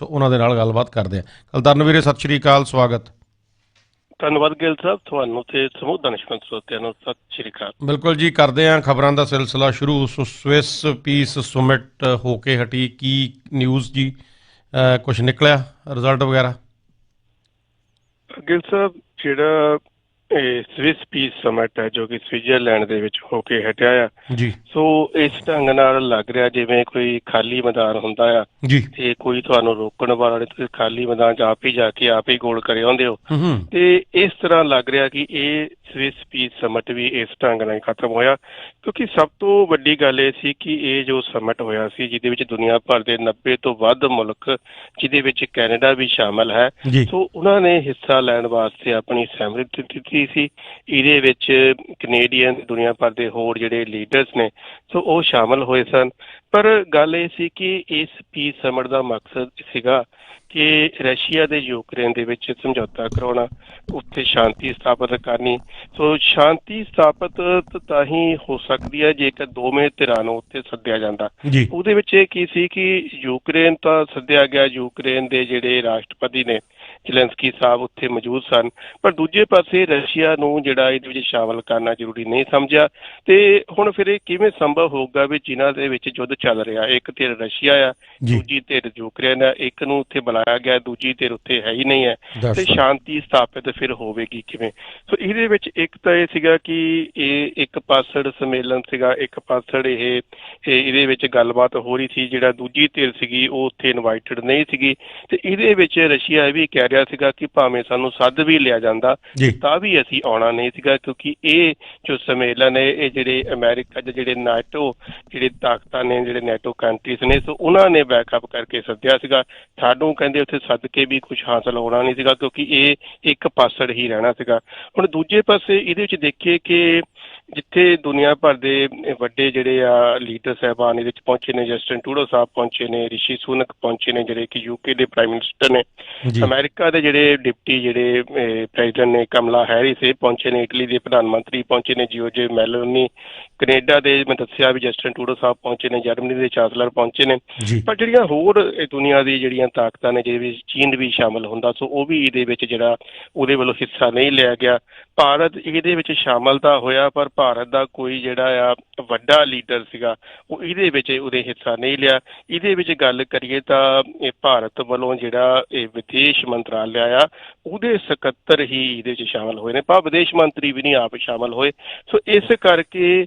ਸੋ ਉਹਨਾਂ ਦੇ ਨਾਲ ਗੱਲਬਾਤ ਕਰਦੇ ਹਾਂ। ਕਲਤਰਨ ਵੀਰੇ ਸਤਿ ਸ਼੍ਰੀ ਅਕਾਲ ਸਵਾਗਤ। ਧੰਨਵਾਦ ਗਿੱਲ ਸਾਹਿਬ ਤੁਹਾਨੂੰ ਤੇ ਸਮੂਹ ਦਨਸ਼ਮੰਤ ਸਰੋਤਿਆਂ ਨੂੰ ਸਤਿ ਸ਼੍ਰੀ ਅਕਾਲ। ਬਿਲਕੁਲ ਜੀ ਕਰਦੇ ਹਾਂ ਖਬਰਾਂ ਦਾ ਸਿਲਸਿਲਾ ਸ਼ੁਰੂ। ਸਵਿਸ ਪੀਸ ਸੁਮਿਟ ਹੋ ਕੇ ਹਟੀ ਕੀ ਨਿਊਜ਼ ਜੀ? ਕੁਝ ਨਿਕਲਿਆ ਰਿਜ਼ਲਟ ਵਗੈਰਾ? ਗਿੱਲ ਸਾਹਿਬ ਜਿਹੜਾ ਸਵਿਸ ਪੀਸ ਸਮਿਟ ਹੈ ਜੋ ਕਿ ਸਵਿਟਜ਼ਰਲੈਂਡ ਦੇ ਵਿੱਚ ਹੋ ਕੇ ਹਟਿਆ ਆ। ਜੀ। ਸੋ ਇਸ ਢੰਗ ਨਾਲ ਲੱਗ ਰਿਹਾ ਜਿਵੇਂ ਕੋਈ ਖਾਲੀ ਮੈਦਾਨ ਹੁੰਦਾ ਆ। ਜੀ। ਤੇ ਕੋਈ ਤੁਹਾਨੂੰ ਰੋਕਣ ਵਾਲਾ ਨਹੀਂ ਤੁਸੀਂ ਖਾਲੀ ਮੈਦਾਨ 'ਚ ਆਪ ਹੀ ਜਾ ਕੇ ਆਪ ਹੀ ਗੋਲ ਕਰੇ ਆਉਂਦੇ ਹੋ। ਹੂੰ ਹੂੰ। ਤੇ ਇਸ ਤਰ੍ਹਾਂ ਲੱਗ ਰਿਹਾ ਕਿ ਇਹ ਸਵਿਸ ਪੀਸ ਸਮਿਟ ਵੀ ਇਸ ਢੰਗ ਨਾਲ ਖਤਮ ਹੋਇਆ। ਕਿਉਂਕਿ ਸਭ ਤੋਂ ਵੱਡੀ ਗੱਲ ਇਹ ਸੀ ਕਿ ਇਹ ਜੋ ਸਮਿਟ ਹੋਇਆ ਸੀ ਜਿਹਦੇ ਵਿੱਚ ਦੁਨੀਆ ਭਰ ਦੇ 90 ਤੋਂ ਵੱਧ ਮੁਲਕ ਜਿਹਦੇ ਵਿੱਚ ਕੈਨੇਡਾ ਵੀ ਸ਼ਾਮਲ ਹੈ। ਸੋ ਉਹਨਾਂ ਨੇ ਹਿੱਸਾ ਲੈਣ ਵਾਸਤੇ ਆਪਣੀ ਸਹਿਮਤੀ ਦਿੱਤੀ ਸੀ। ਇਹਦੇ ਵਿੱਚ ਕੈਨੇਡੀਅਨ ਦੁਨੀਆ ਭਰ ਦੇ ਹੋਰ ਜਿਹੜੇ ਲੀਡਰਸ ਨੇ ਸੋ ਉਹ ਸ਼ਾਮਲ ਹੋਏ ਸਨ। ਪਰ ਗੱਲ ਇਹ ਸੀ ਕਿ ਇਸ ਪੀਸ ਸਮਿਟ ਦਾ ਮਕਸਦ ਸੀਗਾ ਕਿ ਰਸ਼ੀਆ ਦੇ ਯੂਕਰੇਨ ਦੇ ਵਿੱਚ ਸਮਝੌਤਾ ਕਰਾਉਣਾ ਉੱਥੇ ਸ਼ਾਂਤੀ ਸਥਾਪਿਤ ਕਰਨੀ। ਸੋ ਸ਼ਾਂਤੀ ਸਥਾਪਿਤ ਤਾਂ ਹੀ ਹੋ ਸਕਦੀ ਹੈ ਜੇਕਰ ਦੋਵੇਂ ਧਿਰਾਂ ਨੂੰ ਉੱਥੇ ਸੱਦਿਆ ਜਾਂਦਾ। ਉਹਦੇ ਵਿੱਚ ਇਹ ਕੀ ਸੀ ਕਿ ਯੂਕਰੇਨ ਤਾਂ ਸੱਦਿਆ ਗਿਆ ਯੂਕਰੇਨ ਦੇ ਜਿਹੜੇ ਰਾਸ਼ਟਰਪਤੀ ਨੇ ਜ਼ੈਲੈਂਸਕੀ ਸਾਹਿਬ ਉੱਥੇ ਮੌਜੂਦ ਸਨ। ਪਰ ਦੂਜੇ ਪਾਸੇ ਰਸ਼ੀਆ ਨੂੰ ਜਿਹੜਾ ਇਹਦੇ ਵਿੱਚ ਸ਼ਾਮਲ ਕਰਨਾ ਜ਼ਰੂਰੀ ਨਹੀਂ ਸਮਝਿਆ। ਤੇ ਹੁਣ ਫਿਰ ਇਹ ਕਿਵੇਂ ਸੰਭਵ ਹੋਊਗਾ ਵੀ ਜਿਨ੍ਹਾਂ ਦੇ ਵਿੱਚ ਯੁੱਧ ਚੱਲ ਰਿਹਾ ਇੱਕ ਧਿਰ ਰਸ਼ੀਆ ਆ ਦੂਜੀ ਧਿਰ ਯੂਕਰੇਨ ਆ ਇੱਕ ਨੂੰ ਉੱਥੇ ਬੁਲਾਇਆ ਗਿਆ ਦੂਜੀ ਧਿਰ ਉੱਥੇ ਹੈ ਹੀ ਨਹੀਂ ਹੈ। ਤੇ ਸ਼ਾਂਤੀ ਸਥਾਪਿਤ ਫਿਰ ਹੋਵੇਗੀ ਕਿਵੇਂ? ਸੋ ਇਹਦੇ ਵਿੱਚ ਇੱਕ ਤਾਂ ਇਹ ਸੀਗਾ ਕਿ ਇਹ ਇੱਕ ਪਾਸੜ ਸੰਮੇਲਨ ਸੀਗਾ ਇੱਕ ਪਾਸੜ ਇਹ ਇਹ ਇਹਦੇ ਵਿੱਚ ਗੱਲਬਾਤ ਹੋ ਰਹੀ ਸੀ ਜਿਹੜਾ ਦੂਜੀ ਧਿਰ ਸੀਗੀ ਉਹ ਉੱਥੇ ਇਨਵਾਈਟਡ ਨਹੀਂ ਸੀਗੀ। ਤੇ ਇਹਦੇ ਵਿੱਚ ਰਸ਼ੀਆ ਇਹ ਵੀ ਕਹਿ ਰਿਹਾ ਸੀਗਾ ਕਿ ਭਾਵੇਂ ਸਾਨੂੰ ਸੱਦ ਵੀ ਲਿਆ ਜਾਂਦਾ ਤਾਂ ਵੀ ਅਸੀਂ ਆਉਣਾ ਨਹੀਂ ਸੀਗਾ ਕਿਉਂਕਿ ਇਹ ਜੋ ਸੰਮੇਲਨ ਹੈ ਇਹ ਜਿਹੜੇ ਅਮਰੀਕਾ ਦੇ ਜਿਹੜੇ ਨਾਟੋ ਜਿਹੜੇ ਤਾਕਤਾਂ ਨੇ ਜਿਹੜੇ ਨੈਟੋ ਕੰਟਰੀਜ਼ ਨੇ ਸੋ ਉਹਨਾਂ ਨੇ ਬੈਕਅਪ ਕਰਕੇ ਸੱਦਿਆ ਸੀਗਾ। ਸਾਨੂੰ ਕਹਿੰਦੇ ਉੱਥੇ ਸੱਦ ਕੇ ਵੀ ਕੁਝ ਹਾਸਲ ਹੋਣਾ ਨਹੀਂ ਸੀਗਾ ਕਿਉਂਕਿ ਇਹ ਇੱਕ ਪਾਸੜ ਹੀ ਰਹਿਣਾ ਸੀਗਾ। ਹੁਣ ਦੂਜੇ ਪਾਸੇ ਇਹਦੇ ਵਿੱਚ ਦੇਖੀਏ ਕਿ ਜਿੱਥੇ ਦੁਨੀਆ ਭਰ ਦੇ ਵੱਡੇ ਜਿਹੜੇ ਆ ਲੀਡਰ ਸਾਹਿਬਾਨ ਇਹਦੇ ਵਿੱਚ ਪਹੁੰਚੇ ਨੇ ਜਸਟਨ ਟੂਡੋ ਸਾਹਿਬ ਪਹੁੰਚੇ ਨੇ ਰਿਸ਼ੀ ਸੁਨਕ ਪਹੁੰਚੇ ਨੇ ਜਿਹੜੇ ਕਿ ਯੂਕੇ ਦੇ ਪ੍ਰਾਈਮ ਮਿਨਿਸਟਰ ਨੇ। ਅਮਰੀਕਾ ਦੇ ਜਿਹੜੇ ਡਿਪਟੀ ਜਿਹੜੇ ਪ੍ਰੈਜ਼ੀਡੈਂਟ ਨੇ ਕਮਲਾ ਹੈਰਿਸ ਇਹ ਪਹੁੰਚੇ ਨੇ ਇਟਲੀ ਦੇ ਪ੍ਰਧਾਨ ਮੰਤਰੀ ਪਹੁੰਚੇ ਨੇ ਜਿਓਜੇ ਮੈਲੋਨੀ ਕੈਨੇਡਾ ਦੇ ਮੈਂ ਦੱਸਿਆ ਵੀ ਜਸਟਨ ਟੂਡੋ ਸਾਹਿਬ ਪਹੁੰਚੇ ਨੇ ਜਰਮਨੀ ਦੇ ਚਾਂਸਲਰ ਪਹੁੰਚੇ ਨੇ। ਪਰ ਜਿਹੜੀਆਂ ਹੋਰ ਇਹ ਦੁਨੀਆ ਦੀ ਜਿਹੜੀਆਂ ਤਾਕਤਾਂ ਨੇ ਜਿਹਦੇ ਵਿੱਚ ਚੀਨ ਵੀ ਸ਼ਾਮਲ ਹੁੰਦਾ ਸੋ ਉਹ ਵੀ ਇਹਦੇ ਵਿੱਚ ਜਿਹੜਾ ਉਹਦੇ ਵੱਲੋਂ ਹਿੱਸਾ ਨਹੀਂ ਲਿਆ ਗਿਆ। ਭਾਰਤ ਇਹਦੇ ਵਿੱਚ ਸ਼ਾਮਲ ਤਾਂ ਹੋਇਆ ਪਰ ਭਾਰਤ ਦਾ ਕੋਈ ਜਿਹੜਾ ਆ ਵੱਡਾ ਲੀਡਰ ਸੀਗਾ ਉਹ ਇਹਦੇ ਵਿੱਚ ਉਹਦੇ ਹਿੱਸਾ ਨਹੀਂ ਲਿਆ। ਇਹਦੇ ਵਿੱਚ ਗੱਲ ਕਰੀਏ ਤਾਂ ਇਹ ਭਾਰਤ ਵੱਲੋਂ ਜਿਹੜਾ ਇਹ ਵਿਦੇਸ਼ ਮੰਤਰਾਲਿਆ ਆ ਉਹਦੇ ਸਕੱਤਰ ਹੀ ਇਹਦੇ ਵਿੱਚ ਸ਼ਾਮਲ ਹੋਏ ਨੇ ਭਾ ਵਿਦੇਸ਼ ਮੰਤਰੀ ਵੀ ਨਹੀਂ ਆਪ ਸ਼ਾਮਲ ਹੋਏ। ਸੋ ਇਸ ਕਰਕੇ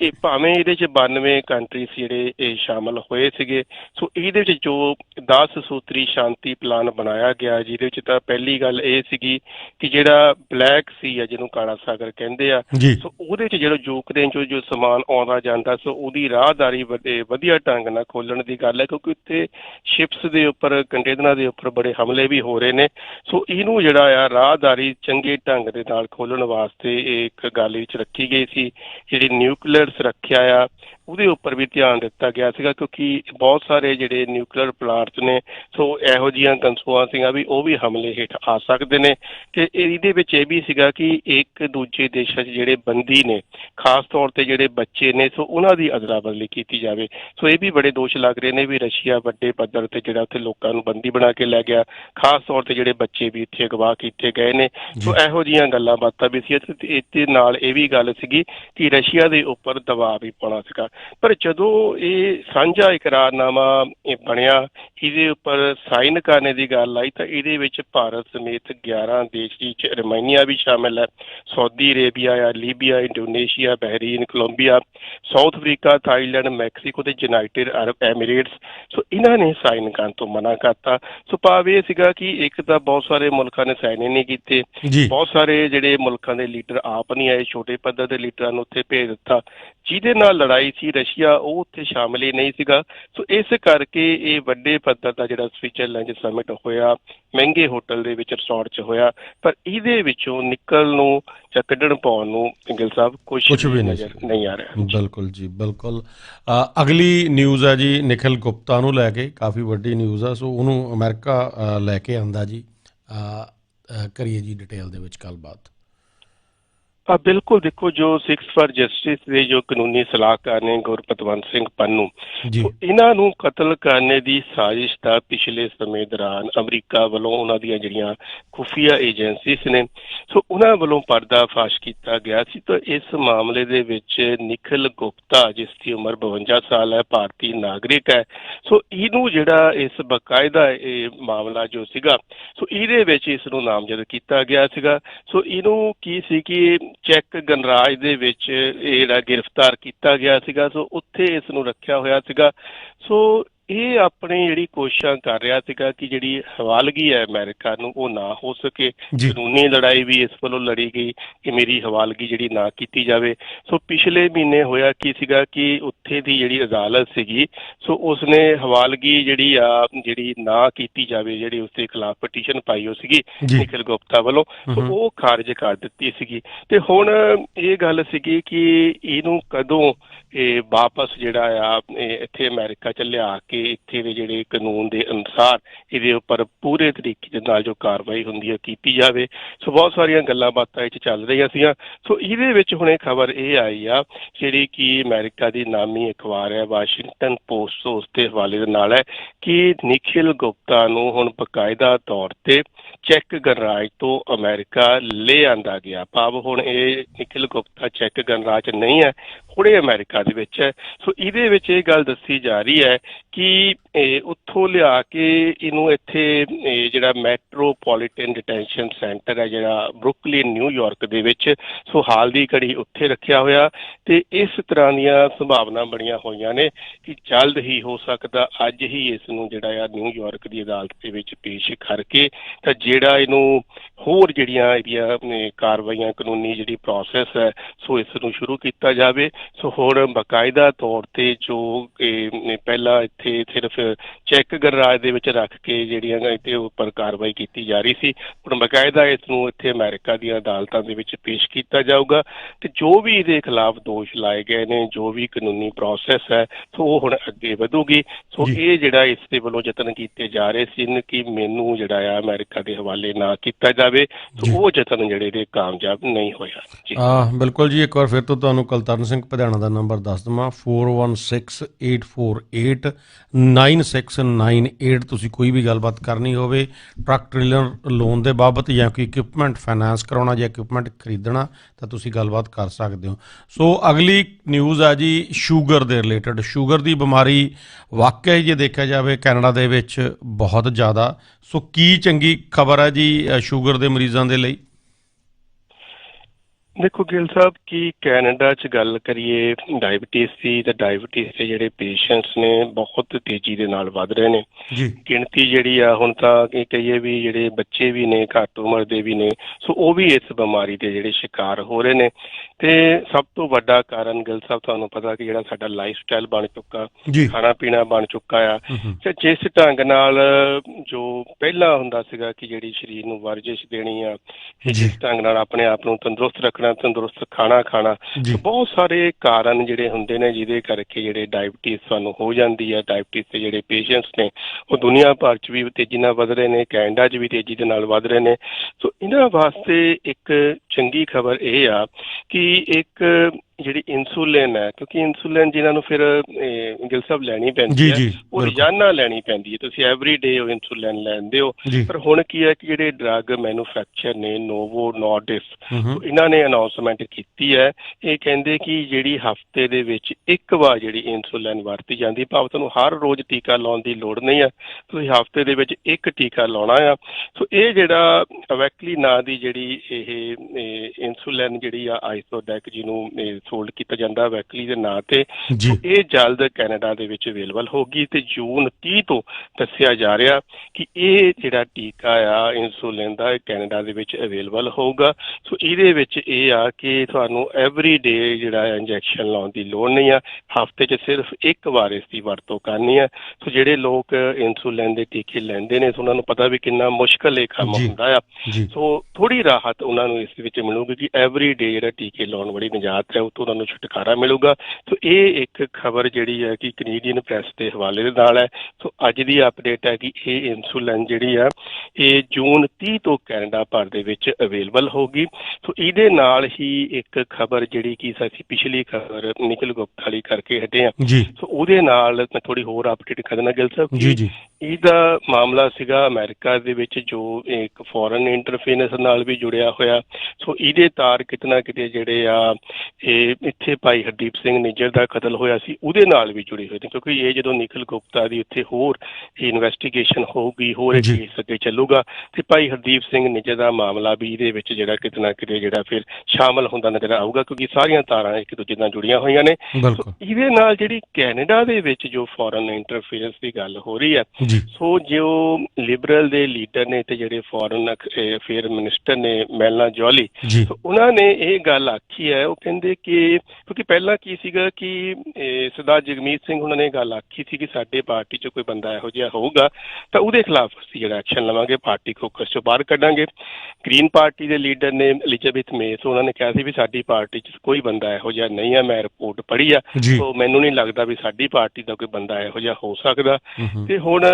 ਇਹ ਭਾਵੇਂ ਇਹਦੇ ਚ 92 ਕੰਟਰੀਜ਼ ਜਿਹੜੇ ਇਹ ਸ਼ਾਮਲ ਹੋਏ ਸੀਗੇ ਸੋ ਇਹਦੇ ਵਿੱਚ ਜੋ 10 ਸੂਤਰੀ ਸ਼ਾਂਤੀ ਪਲਾਨ ਬਣਾਇਆ ਗਿਆ ਜਿਹਦੇ ਵਿੱਚ ਤਾਂ ਪਹਿਲੀ ਗੱਲ ਇਹ ਸੀਗੀ ਕਿ ਜਿਹੜਾ ਬਲੈਕ ਸੀ ਆ ਜਿਹਨੂੰ ਕਾਲਾ ਸਾਗਰ ਕਹਿੰਦੇ ਆ ਜੀ। ਸੋ ਉਹਦੇ ਵਿੱਚ ਜਿਹੜਾ ਯੂਕਰੇਨ ਚੋਂ ਜੋ ਸਮਾਨ ਆਉਂਦਾ ਜਾਂਦਾ ਸੋ ਉਹਦੀ ਰਾਹਦਾਰੀ ਵਧੇ ਵਧੀਆ ਢੰਗ ਨਾਲ ਖੋਲਣ ਦੀ ਗੱਲ ਹੈ ਕਿਉਂਕਿ ਉੱਥੇ ਸ਼ਿਪਸ ਦੇ ਉੱਪਰ ਕੰਟੇਨਰਾਂ ਦੇ ਉੱਪਰ ਬੜੇ ਹਮਲੇ ਵੀ ਹੋ ਰਹੇ ਨੇ। ਸੋ ਇਹਨੂੰ ਜਿਹੜਾ ਆ ਰਾਹਦਾਰੀ ਚੰਗੇ ਢੰਗ ਦੇ ਨਾਲ ਖੋਲਣ ਵਾਸਤੇ ਇੱਕ ਗੱਲ ਵਿੱਚ ਰੱਖੀ ਗਈ ਸੀ ਜਿਹੜੀ ਨਿਊਕਲੀਅਰ ਸੁਰੱਖਿਆ ਆ। ਉਹਦੇ ਉੱਪਰ ਵੀ ਧਿਆਨ ਦਿੱਤਾ ਗਿਆ ਸੀਗਾ ਕਿਉਂਕਿ ਬਹੁਤ ਸਾਰੇ ਜਿਹੜੇ ਨਿਊਕਲੀਅਰ ਪਲਾਂਟਸ ਨੇ ਸੋ ਇਹੋ ਜੀਆਂ ਕੰਸੂਆਂ ਸੀਗਾ ਵੀ ਉਹ ਵੀ ਹਮਲੇ ਹੇਠ ਆ ਸਕਦੇ ਨੇ ਤੇ ਇਹਦੇ ਵਿੱਚ ਇਹ ਵੀ ਸੀਗਾ ਕਿ ਇੱਕ ਦੂਜੇ ਦੇਸ਼ਾਂ 'ਚ ਜਿਹੜੇ ਬੰਦੀ ਨੇ ਖਾਸ ਤੌਰ ਤੇ ਜਿਹੜੇ ਬੱਚੇ ਨੇ ਸੋ ਉਹਨਾਂ ਦੀ ਅਦਲਾ ਬਦਲੀ ਕੀਤੀ ਜਾਵੇ। ਸੋ ਇਹ ਵੀ ਬੜੇ ਦੋਸ਼ ਲੱਗ ਰਹੇ ਨੇ ਵੀ ਰਸ਼ੀਆ ਵੱਡੇ ਪੱਧਰ ਤੇ ਜਿਹੜਾ ਉੱਥੇ ਲੋਕਾਂ ਨੂੰ ਬੰਦੀ ਬਣਾ ਕੇ ਲੈ ਗਿਆ ਖਾਸ ਤੌਰ ਤੇ ਜਿਹੜੇ ਬੱਚੇ ਵੀ ਇੱਥੇ ਅਗਵਾ ਕੀਤੇ ਗਏ ਨੇ। ਸੋ ਇਹੋ ਜੀਆਂ ਗੱਲਾਂ ਬਾਤਾਂ ਵੀ ਸੀ ਤੇ ਨਾਲ ਇਹ ਵੀ ਗੱਲ ਸੀਗੀ ਕਿ ਰਸ਼ੀਆ ਦੇ ਉੱਪਰ ਦਬਾਅ ਵੀ ਪਾਉਣਾ ਸੀਗਾ। ਪਰ ਜਦੋਂ ਇਹ ਸਾਂਝਾ ਇਕਰਾਰਨਾਮਾ ਇਹ ਬਣਿਆ ਇਹਦੇ ਉੱਪਰ ਸਾਈਨ ਕਰਨੇ ਦੀ ਗੱਲ ਆਈ ਤਾਂ ਇਹਦੇ ਵਿੱਚ ਭਾਰਤ ਸਮੇਤ 11 ਦੇਸ਼ ਵਿੱਚ ਰਮੈਨੀਆ ਵੀ ਸ਼ਾਮਿਲ ਹੈ। ਸਾਊਦੀ ਅਰੇਬੀਆ ਆ Libya Indonesia Bahrain Colombia South Africa Thailand Mexico ਤੇ ਯੂਨਾਈਟਿਡ ਅਰਬ ਐਮੀਰੇਟਸ। ਸੋ ਇਹਨਾਂ ਨੇ ਸਾਈਨ ਕਰਨ ਤੋਂ ਮਨਾ ਕਰਤਾ। ਸੋ ਭਾਵ ਇਹ ਸੀਗਾ ਕਿ ਇੱਕ ਤਾਂ ਬਹੁਤ ਸਾਰੇ ਮੁਲਕਾਂ ਨੇ ਸਾਈਨ ਨਹੀਂ ਕੀਤੇ। ਬਹੁਤ ਸਾਰੇ ਜਿਹੜੇ ਮੁਲਕਾਂ ਦੇ ਲੀਡਰ ਆਪ ਨਹੀਂ ਆਏ ਛੋਟੇ ਪੱਧਰ ਦੇ ਲੀਡਰਾਂ ਨੂੰ ਉੱਥੇ ਭੇਜ ਦਿੱਤਾ। ਜਿਹਦੇ ਨਾਲ ਲੜਾਈ ਸੀ ਰਸ਼ੀਆ ਉਹ ਉੱਥੇ ਸ਼ਾਮਲ ਹੀ ਨਹੀਂ ਸੀਗਾ। ਸੋ ਇਸ ਕਰਕੇ ਇਹ ਵੱਡੇ ਪੱਧਰ ਦਾ ਜਿਹੜਾ ਸਵਿਟਜ਼ਰਲੈਂਡ ਸਮਿਟ ਹੋਇਆ ਮਹਿੰਗੇ ਹੋਟਲ ਦੇ ਵਿੱਚ ਰਿਸੋਰਟ 'ਚ ਹੋਇਆ ਪਰ ਇਹਦੇ ਵਿੱਚੋਂ ਨਿਕਲ ਨੂੰ ਜਾਂ ਕੱਢਣ ਪਾਉਣ ਨੂੰ ਗਿਲ ਸਾਹਿਬ ਕੁਝ ਵੀ ਨਹੀਂ ਨਜ਼ਰ ਨਹੀਂ ਆ ਰਿਹਾ। ਬਿਲਕੁਲ ਜੀ ਬਿਲਕੁਲ। ਅਗਲੀ ਨਿਊਜ਼ ਹੈ ਜੀ ਨikhil ਗੁਪਤਾ ਨੂੰ ਲੈ ਕੇ ਕਾਫੀ ਵੱਡੀ ਨਿਊਜ਼ ਆ ਸੋ ਉਹਨੂੰ ਅਮਰੀਕਾ ਲੈ ਕੇ ਆਂਦਾ ਜੀ। ਕਰੀਏ ਜੀ ਡਿਟੇਲ ਦੇ ਵਿੱਚ ਗੱਲਬਾਤ। ਆ ਬਿਲਕੁਲ ਦੇਖੋ ਜੋ 6 ਫਾਰ ਜਸਟਿਸ ਦੇ ਜੋ ਕਾਨੂੰਨੀ ਸਲਾਹਕਾਰ ਨੇ ਗੁਰਪਤਵੰਤ ਸਿੰਘ ਪੰਨੂ ਇਹਨਾਂ ਨੂੰ ਕਤਲ ਕਰਨ ਦੀ ਸਾਜ਼ਿਸ਼ ਦਾ ਪਿਛਲੇ ਸਮੇਂ ਦੌਰਾਨ ਅਮਰੀਕਾ ਵੱਲੋਂ ਉਹਨਾਂ ਦੀਆਂ ਜਿਹੜੀਆਂ ਖੁਫੀਆ ਏਜੰਸੀਜ਼ ਨੇ ਸੋ ਉਹਨਾਂ ਵੱਲੋਂ ਪਰਦਾਫਾਸ਼ ਕੀਤਾ ਗਿਆ ਸੀ। ਤਾਂ ਇਸ ਮਾਮਲੇ ਦੇ ਵਿੱਚ ਨikhil ਗੁਪਤਾ ਜਿਸ ਦੀ ਉਮਰ 52 ਸਾਲ ਹੈ ਭਾਰਤੀ ਨਾਗਰਿਕ ਹੈ। ਸੋ ਇਹਨੂੰ ਜਿਹੜਾ ਇਸ ਬਕਾਇਦਾ ਇਹ ਮਾਮਲਾ ਜੋ ਸੀਗਾ ਸੋ ਇਹਦੇ ਵਿੱਚ ਇਸ ਨੂੰ ਨਾਮਜ਼ਦ ਕੀਤਾ ਗਿਆ ਸੀਗਾ। ਸੋ ਇਹਨੂੰ ਕੀ ਸੀ ਕਿ ਚੈੱਕ ਗਣਰਾਜ ਦੇ ਵਿੱਚ ਇਹ ਜਿਹੜਾ ਗ੍ਰਿਫਤਾਰ ਕੀਤਾ ਗਿਆ ਸੀਗਾ, ਸੋ ਉੱਥੇ ਇਸ ਨੂੰ ਰੱਖਿਆ ਹੋਇਆ ਸੀਗਾ। ਸੋ ਇਹ ਆਪਣੀ ਜਿਹੜੀ ਕੋਸ਼ਿਸ਼ਾਂ ਕਰ ਰਿਹਾ ਸੀਗਾ ਕਿ ਜਿਹੜੀ ਹਵਾਲਗੀ ਹੈ ਅਮਰੀਕਾ ਨੂੰ ਉਹ ਨਾ ਹੋ ਸਕੇ। ਕਾਨੂੰਨੀ ਲੜਾਈ ਵੀ ਇਸ ਵੱਲੋਂ ਲੜੀ ਗਈ ਕਿ ਮੇਰੀ ਹਵਾਲਗੀ ਜਿਹੜੀ ਨਾ ਕੀਤੀ ਜਾਵੇ। ਸੋ ਪਿਛਲੇ ਮਹੀਨੇ ਹੋਇਆ ਕੀ ਸੀਗਾ ਕਿ ਉੱਥੇ ਦੀ ਜਿਹੜੀ ਅਦਾਲਤ ਸੀਗੀ ਸੋ ਉਸਨੇ ਹਵਾਲਗੀ ਜਿਹੜੀ ਆ ਜਿਹੜੀ ਨਾ ਕੀਤੀ ਜਾਵੇ ਜਿਹੜੀ ਉਸ ਦੇ ਖਿਲਾਫ ਪਟੀਸ਼ਨ ਪਾਈ ਹੋ ਸੀਗੀ ਨਿਖਿਲ ਗੁਪਤਾ ਵੱਲੋਂ ਸੋ। ਉਹ ਖਾਰਜ ਕਰ ਦਿੱਤੀ ਸੀਗੀ। ਤੇ ਹੁਣ ਇਹ ਗੱਲ ਸੀਗੀ ਕਿ ਇਹਨੂੰ ਕਦੋਂ ਇਹ ਵਾਪਸ ਜਿਹੜਾ ਆ ਇੱਥੇ ਅਮਰੀਕਾ ਚ ਲਿਆ ਕੇ ਇੱਥੇ ਦੇ ਜਿਹੜੇ ਕਾਨੂੰਨ ਦੇ ਅਨੁਸਾਰ ਇਹਦੇ ਉੱਪਰ ਪੂਰੇ ਤਰੀਕੇ ਦੇ ਨਾਲ ਜੋ ਕਾਰਵਾਈ ਹੁੰਦੀ ਹੈ ਕੀਤੀ ਜਾਵੇ। ਸੋ ਬਹੁਤ ਸਾਰੀਆਂ ਗੱਲਾਂ ਬਾਤਾਂ ਇਹ ਚੱਲ ਰਹੀਆਂ ਸੀਗੀਆਂ ਸੋ ਇਹਦੇ ਵਿੱਚ ਹੁਣੇ ਖਬਰ ਇਹ ਆਈ ਆ, ਜਿਹੜੀ ਕਿ ਅਮਰੀਕਾ ਦੀ ਨਾਮੀ ਅਖਬਾਰ ਹੈ, ਵਾਸ਼ਿੰਗਟਨ ਪੋਸਟ ਉਸ ਦੇ ਹਵਾਲੇ ਦੇ ਨਾਲ ਹੈ ਕਿ ਨਿਖਿਲ ਗੁਪਤਾ ਨੂੰ ਹੁਣ ਬਕਾਇਦਾ ਤੌਰ ਤੇ ਚੈੱਕ ਗਣਰਾਜ ਤੋਂ ਅਮਰੀਕਾ ਲੈ ਆਂਦਾ ਗਿਆ। ਭਾਵ ਹੁਣ ਇਹ ਨਿਖਿਲ ਗੁਪਤਾ ਚੈੱਕ ਗਣਰਾਜ ਨਹੀਂ ਹੈ, ਹੁਣੇ ਅਮਰੀਕਾ ਦੇ ਵਿੱਚ ਹੈ। ਸੋ ਇਹਦੇ ਵਿੱਚ ਇਹ ਗੱਲ ਦੱਸੀ ਜਾ ਰਹੀ ਹੈ ਕਿ ਉੱਥੋਂ ਲਿਆ ਕੇ ਇਹਨੂੰ ਇੱਥੇ ਜਿਹੜਾ ਮੈਟਰੋਪੋਲੀਟਨ ਡਿਟੈਂਸ਼ਨ ਸੈਂਟਰ ਹੈ, ਜਿਹੜਾ ਬਰੁਕਲਿਨ ਨਿਊਯਾਰਕ ਦੇ ਵਿੱਚ, ਸੋ ਹਾਲ ਦੀ ਘੜੀ ਉੱਥੇ ਰੱਖਿਆ ਹੋਇਆ ਤੇ ਇਸ ਤਰ੍ਹਾਂ ਦੀਆਂ ਸੰਭਾਵਨਾ ਬਣੀਆਂ ਹੋਈਆਂ ਨੇ ਕਿ ਜਲਦ ਹੀ ਹੋ ਸਕਦਾ, ਅੱਜ ਹੀ ਇਸ ਨੂੰ ਜਿਹੜਾ ਆ ਨਿਊਯਾਰਕ ਦੀ ਅਦਾਲਤ ਦੇ ਵਿੱਚ ਪੇਸ਼ ਕਰਕੇ ਤਾਂ ਜਿਹੜਾ ਇਹਨੂੰ ਹੋਰ ਜਿਹੜੀਆਂ ਇਹਦੀਆਂ ਕਾਰਵਾਈਆਂ ਕਾਨੂੰਨੀ ਜਿਹੜੀ ਪ੍ਰੋਸੈਸ ਹੈ ਸੋ ਇਸ ਨੂੰ ਸ਼ੁਰੂ ਕੀਤਾ ਜਾਵੇ। ਸੋ ਹੁਣ ਬਕਾਇਦਾ ਤੌਰ ਤੇ ਜੋ ਪਹਿਲਾਂ ਇੱਥੇ ਸਿਰਫ ਚੈੱਕ ਗਣਰਾਜ ਦੇ ਵਿੱਚ ਰੱਖ ਕੇ ਜਿਹੜੀਆਂ ਇਹਦੇ ਉੱਪਰ ਕਾਰਵਾਈ ਕੀਤੀ ਜਾ ਰਹੀ ਸੀ ਹੁਣ ਬਕਾਇਦਾ ਇਸ ਨੂੰ ਇੱਥੇ ਅਮਰੀਕਾ ਦੀਆਂ ਅਦਾਲਤਾਂ ਦੇ ਵਿੱਚ ਪੇਸ਼ ਕੀਤਾ ਜਾਊਗਾ। ਤੇ ਜੋ ਵੀ ਇਹਦੇ ਖਿਲਾਫ ਦੋਸ਼ ਲਾਏ ਗਏ ਨੇ ਜੋ ਵੀ ਕਾਨੂੰਨੀ ਪ੍ਰੋਸੈਸ ਹੈ ਸੋ ਉਹ ਹੁਣ ਅੱਗੇ ਵਧੂਗੀ। ਸੋ। ਇਹ ਜਿਹੜਾ ਇਸ ਦੇ ਵੱਲੋਂ ਯਤਨ ਕੀਤੇ ਜਾ ਰਹੇ ਸੀ ਕਿ ਮੈਨੂੰ ਜਿਹੜਾ ਆ ਅਮਰੀਕਾ ਦੇ ਹਵਾਲੇ ਨਾ ਕੀਤਾ ਜਾਵੇ। ਸੋ ਉਹ ਯਤਨ ਜਿਹੜੇ ਦੇ ਕਾਮਯਾਬ ਨਹੀਂ ਹੋਇਆ। ਜੀ। ਆ ਬਿਲਕੁਲ ਜੀ ਇੱਕ ਵਾਰ ਫਿਰ ਤੋਂ ਤੁਹਾਨੂੰ ਕਲਤਰਨ ਸਿੰਘ ਪਧਾਣਾ ਦਾ ਨੰਬਰ ਦੱਸ ਦਵਾਂ। 4168489698 ਤੁਸੀਂ ਕੋਈ ਵੀ ਗੱਲਬਾਤ ਕਰਨੀ ਹੋਵੇ ਟਰੱਕ ਟ੍ਰੇਲਰ ਲੋਨ ਦੇ ਬਾਬਤ ਜਾਂ ਕੋਈ ਇਕਵਿਪਮੈਂਟ ਫਾਈਨਾਂਸ ਕਰਾਉਣਾ ਜਾਂ ਇਕਵਿਪਮੈਂਟ ਖਰੀਦਣਾ ਤਾਂ ਤੁਸੀਂ ਗੱਲਬਾਤ ਕਰ ਸਕਦੇ ਹੋ। ਸੋ ਅਗਲੀ ਨਿਊਜ਼ ਆ ਜੀ ਸ਼ੂਗਰ ਦੇ ਰਿਲੇਟਡ ਸ਼ੂਗਰ ਦੀ ਬਿਮਾਰੀ ਵਾਕਿਆ ਜੇ ਦੇਖਿਆ ਜਾਵੇ ਕੈਨੇਡਾ ਦੇ ਵਿੱਚ ਬਹੁਤ ਜ਼ਿਆਦਾ। ਸੋ ਕੀ ਚੰਗੀ ਖਬਰ ਹੈ ਜੀ ਸ਼ੂਗਰ ਦੇ ਮਰੀਜ਼ਾਂ ਦੇ ਲਈ? ਦੇਖੋ ਗਿੱਲ ਸਾਹਿਬ ਕੀ ਕੈਨੇਡਾ 'ਚ ਗੱਲ ਕਰੀਏ ਡਾਇਬੀਟੀਜ਼ ਦੀ ਤਾਂ ਡਾਇਬੀਟੀਜ਼ ਦੇ ਜਿਹੜੇ ਪੇਸ਼ੈਂਟਸ ਨੇ ਬਹੁਤ ਤੇਜ਼ੀ ਦੇ ਨਾਲ ਵੱਧ ਰਹੇ ਨੇ। ਗਿਣਤੀ ਜਿਹੜੀ ਆ ਹੁਣ ਤਾਂ ਇਹ ਕਹੀਏ ਵੀ ਜਿਹੜੇ ਬੱਚੇ ਵੀ ਨੇ ਘੱਟ ਉਮਰ ਦੇ ਵੀ ਨੇ ਸੋ ਉਹ ਵੀ ਇਸ ਬਿਮਾਰੀ ਦੇ ਜਿਹੜੇ ਸ਼ਿਕਾਰ ਹੋ ਰਹੇ ਨੇ। ਤੇ ਸਭ ਤੋਂ ਵੱਡਾ ਕਾਰਨ ਗਿੱਲ ਸਾਹਿਬ ਤੁਹਾਨੂੰ ਪਤਾ ਕਿ ਜਿਹੜਾ ਸਾਡਾ ਲਾਈਫ ਸਟਾਈਲ ਬਣ ਚੁੱਕਾ ਖਾਣਾ ਪੀਣਾ ਬਣ ਚੁੱਕਾ ਆ। ਤੇ ਜਿਸ ਢੰਗ ਨਾਲ ਜੋ ਪਹਿਲਾਂ ਹੁੰਦਾ ਸੀਗਾ ਕਿ ਜਿਹੜੀ ਸਰੀਰ ਨੂੰ ਵਰਜਿਸ਼ ਦੇਣੀ ਆ। ਜਿਸ ਢੰਗ ਨਾਲ ਆਪਣੇ ਆਪ ਨੂੰ ਤੰਦਰੁਸਤ ਰੱਖਣਾ ਤੰਦਰੁਸਤ ਖਾਣਾ ਖਾਣਾ। ਬਹੁਤ ਸਾਰੇ ਕਾਰਨ ਜਿਹੜੇ ਹੁੰਦੇ ਨੇ ਜਿਹਦੇ ਕਰਕੇ ਜਿਹੜੇ ਡਾਇਬੀਟੀਜ਼ ਸਾਨੂੰ ਹੋ ਜਾਂਦੀ ਹੈ। ਡਾਇਬੀਟੀਜ਼ ਦੇ ਜਿਹੜੇ ਪੇਸ਼ੈਂਟਸ ਨੇ ਉਹ ਦੁਨੀਆ ਭਰ 'ਚ ਵੀ ਤੇਜ਼ੀ ਨਾਲ ਵਧ ਰਹੇ ਨੇ ਕੈਨੇਡਾ 'ਚ ਵੀ ਤੇਜ਼ੀ ਦੇ ਨਾਲ ਵਧ ਰਹੇ ਨੇ। ਸੋ ਇਹਨਾਂ ਵਾਸਤੇ ਇੱਕ ਚੰਗੀ ਖਬਰ ਇਹ ਆ ਕਿ ਇੱਕ ਜਿਹੜੀ ਇਨਸੂਲਿਨ ਹੈ ਕਿਉਂਕਿ ਇਨਸੂਲਿਨ ਜਿਨ੍ਹਾਂ ਨੂੰ ਫਿਰ ਗਿਲ ਸਾਹਿਬ ਲੈਣੀ ਪੈਂਦੀ ਹੈ ਉਹ। ਰੋਜ਼ਾਨਾ ਲੈਣੀ ਪੈਂਦੀ ਹੈ। ਤੁਸੀਂ ਐਵਰੀ ਡੇ ਉਹ ਇਨਸੂਲਿਨ ਲੈਂਦੇ ਹੋ। ਪਰ ਹੁਣ ਕੀ ਹੈ ਕਿ ਜਿਹੜੇ ਡਰੱਗ ਮੈਨੂਫੈਕਚਰ ਨੇ ਨੋਵੋ ਨੋਰਡਿਸ ਇਹਨਾਂ ਨੇ ਅਨਾਉਂਸਮੈਂਟ ਕੀਤੀ ਹੈ। ਇਹ ਕਹਿੰਦੇ ਕਿ ਜਿਹੜੀ ਹਫ਼ਤੇ ਦੇ ਵਿੱਚ ਇੱਕ ਵਾਰ ਜਿਹੜੀ ਇਨਸੂਲਿਨ ਵਰਤੀ ਜਾਂਦੀ ਭਾਵ ਤੁਹਾਨੂੰ ਹਰ ਰੋਜ਼ ਟੀਕਾ ਲਾਉਣ ਦੀ ਲੋੜ ਨਹੀਂ ਹੈ। ਤੁਸੀਂ ਹਫ਼ਤੇ ਦੇ ਵਿੱਚ ਇੱਕ ਟੀਕਾ ਲਾਉਣਾ ਆ। ਸੋ ਇਹ ਜਿਹੜਾ ਅਵੈਕਲੀ ਨਾਂ ਦੀ ਜਿਹੜੀ ਇਹ ਇਨਸੂਲਿਨ ਜਿਹੜੀ ਆ ਆਈਸੋਡੈਕ ਜਿਹਨੂੰ ਸੋਲਡ ਕੀਤਾ ਜਾਂਦਾ ਵੈਕਲੀ ਦੇ ਨਾਂ ਤੇ ਇਹ ਜਲਦ ਕੈਨੇਡਾ ਦੇ ਵਿੱਚ ਅਵੇਲੇਬਲ ਹੋਗੀ ਤੇ ਜੂਨ 30 ਤੋਂ ਦੱਸਿਆ ਜਾ ਰਿਹਾ ਕਿ ਇਹ ਜਿਹੜਾ ਟੀਕਾ ਆ ਇਨਸੂਲਿਨ ਦਾ ਇਹ ਕੈਨੇਡਾ ਦੇ ਵਿੱਚ ਅਵੇਲੇਬਲ ਹੋਊਗਾ। ਸੋ ਇਹਦੇ ਵਿੱਚ ਇਹ ਆ ਕਿ ਤੁਹਾਨੂੰ ਐਵਰੀ ਡੇ ਜਿਹੜਾ ਇੰਜੈਕਸ਼ਨ ਲਾਉਣ ਦੀ ਲੋੜ ਨਹੀਂ ਆ। ਹਫ਼ਤੇ 'ਚ ਸਿਰਫ ਇੱਕ ਵਾਰ ਇਸ ਦੀ ਵਰਤੋਂ ਕਰਨੀ ਆ। ਸੋ ਜਿਹੜੇ ਲੋਕ ਇਨਸੂਲਿਨ ਦੇ ਟੀਕੇ ਲੈਂਦੇ ਨੇ ਸੋ ਉਹਨਾਂ ਨੂੰ ਪਤਾ ਵੀ ਕਿੰਨਾ ਮੁਸ਼ਕਲ ਇਹ ਕੰਮ। ਹੁੰਦਾ ਆ। ਸੋ ਥੋੜੀ ਰਾਹਤ ਉਹਨਾਂ ਨੂੰ ਇਸ ਵਿੱਚ ਮਿਲੂਗੀ ਕਿ ਐਵਰੀ ਡੇ ਜਿਹੜਾ ਟੀਕੇ ਲਾਉਣ ਵਾਲੀ ਨਿਜਾਤ ਹੈ ਉਹ ਤੋਂ ਉਹਨਾਂ ਨੂੰ ਛੁਟਕਾਰਾ ਮਿਲੂਗਾ। ਸੋ ਇਹ ਇੱਕ ਖਬਰ ਜਿਹੜੀ ਹੈ ਕਿ ਕੈਨੇਡੀਅਨ ਪ੍ਰੈਸ ਦੇ ਹਵਾਲੇ ਦੇ ਨਾਲ ਹੈ। ਸੋ ਅੱਜ ਦੀ ਅਪਡੇਟ ਹੈ ਕਿ ਇਹ ਇਨਸੂਲਿਨ ਜਿਹੜੀ ਆ ਇਹ ਜੂਨ 30 ਤੋਂ ਕੈਨੇਡਾ ਭਰ ਦੇ ਵਿੱਚ ਅਵੇਲੇਬਲ ਹੋਗੀ ਸੋ ਇਹਦੇ ਨਾਲ ਹੀ ਇੱਕ ਖਬਰ ਜਿਹੜੀ ਕਿ ਅਸੀਂ ਪਿਛਲੀ ਖਬਰ ਨਿਖਿਲ ਗੁਪਤਾ ਵਾਲੀ ਕਰਕੇ ਹਟੇ ਆ। ਸੋ ਉਹਦੇ ਨਾਲ ਮੈਂ ਥੋੜੀ ਹੋਰ ਅਪਡੇਟ ਕਰਨਾ ਗਿਲ ਸਾਹਿਬ ਜੀ ਜੀ। ਇਹਦਾ ਮਾਮਲਾ ਸੀਗਾ ਅਮਰੀਕਾ ਦੇ ਵਿੱਚ ਜੋ ਇੱਕ ਫੋਰਨ ਇੰਟਰਫੇਰੈਂਸ ਨਾਲ ਵੀ ਜੁੜਿਆ ਹੋਇਆ। ਸੋ ਇਹਦੇ ਤਾਰ ਕਿਤਨਾ ਕਿਤੇ ਜਿਹੜੇ ਆ ਇਹ ਇੱਥੇ ਭਾਈ ਹਰਦੀਪ ਸਿੰਘ ਨਿੱਜਰ ਦਾ ਕਤਲ ਹੋਇਆ ਸੀ ਉਹਦੇ ਨਾਲ ਵੀ ਜੁੜੇ ਹੋਏ ਨੇ ਕਿਉਂਕਿ ਇਹ ਜਦੋਂ ਨਿਖਿਲ ਗੁਪਤਾ ਦੀ ਉੱਥੇ ਹੋਰ ਇਨਵੈਸਟੀਗੇਸ਼ਨ ਹੋਊਗੀ ਹੋਰ ਇੱਕ। ਕੇਸ ਅੱਗੇ ਚੱਲੂਗਾ ਤੇ ਭਾਈ ਹਰਦੀਪ ਸਿੰਘ ਨਿੱਜਰ ਦਾ ਮਾਮਲਾ ਵੀ ਇਹਦੇ ਵਿੱਚ ਜਿਹੜਾ ਕਿਤਨਾ ਕਿਤੇ ਜਿਹੜਾ ਫਿਰ ਸ਼ਾਮਲ ਹੁੰਦਾ ਨਜ਼ਰ ਆਊਗਾ ਕਿਉਂਕਿ ਸਾਰੀਆਂ ਤਾਰਾਂ ਇੱਕ ਦੂਜੇ ਨਾਲ ਜੁੜੀਆਂ ਹੋਈਆਂ ਨੇ। ਇਹਦੇ ਨਾਲ ਜਿਹੜੀ ਕੈਨੇਡਾ ਦੇ ਵਿੱਚ ਜੋ ਫੋਰਨ ਇੰਟਰਫੇਰੈਂਸ ਦੀ ਗੱਲ ਹੋ ਰਹੀ ਹੈ ਸੋ ਜੋ ਲਿਬਰਲ ਦੇ ਲੀਡਰ ਨੇ ਤੇ ਜਿਹੜੇ ਫੋਰਨ ਅਫੇਅਰ ਮਿਨਿਸਟਰ ਨੇ ਮੈਲਨਾ ਜੋਲੀ ਉਹਨਾਂ ਨੇ ਇਹ ਗੱਲ ਆਖੀ ਹੈ ਉਹ ਕਹਿੰਦੇ ਕਿ ਕਿਉਂਕਿ ਪਹਿਲਾਂ ਕੀ ਸੀਗਾ ਕਿ ਸਰਦਾਰ ਜਗਮੀਤ ਸਿੰਘ ਉਹਨਾਂ ਨੇ ਗੱਲ ਆਖੀ ਸੀ ਕਿ ਸਾਡੇ ਪਾਰਟੀ 'ਚ ਕੋਈ ਬੰਦਾ ਇਹੋ ਜਿਹਾ ਹੋਊਗਾ ਤਾਂ ਉਹਦੇ ਖਿਲਾਫ ਅਸੀਂ ਜਿਹੜਾ ਐਕਸ਼ਨ ਲਵਾਂਗੇ ਪਾਰਟੀ ਕੋਕਸ 'ਚੋਂ ਬਾਹਰ ਕੱਢਾਂਗੇ। ਗ੍ਰੀਨ ਪਾਰਟੀ ਦੇ ਲੀਡਰ ਨੇ ਐਲਿਜ਼ਾਬੈਥ ਮੇਸ ਉਹਨਾਂ ਨੇ ਕਿਹਾ ਸੀ ਵੀ ਸਾਡੀ ਪਾਰਟੀ 'ਚ ਕੋਈ ਬੰਦਾ ਇਹੋ ਜਿਹਾ ਨਹੀਂ ਹੈ ਮੈਂ ਰਿਪੋਰਟ ਪੜ੍ਹੀ ਆ। ਸੋ ਮੈਨੂੰ ਨਹੀਂ ਲੱਗਦਾ ਵੀ ਸਾਡੀ ਪਾਰਟੀ ਦਾ ਕੋਈ ਬੰਦਾ ਇਹੋ ਜਿਹਾ ਹੋ ਸਕਦਾ। ਤੇ ਹੁਣ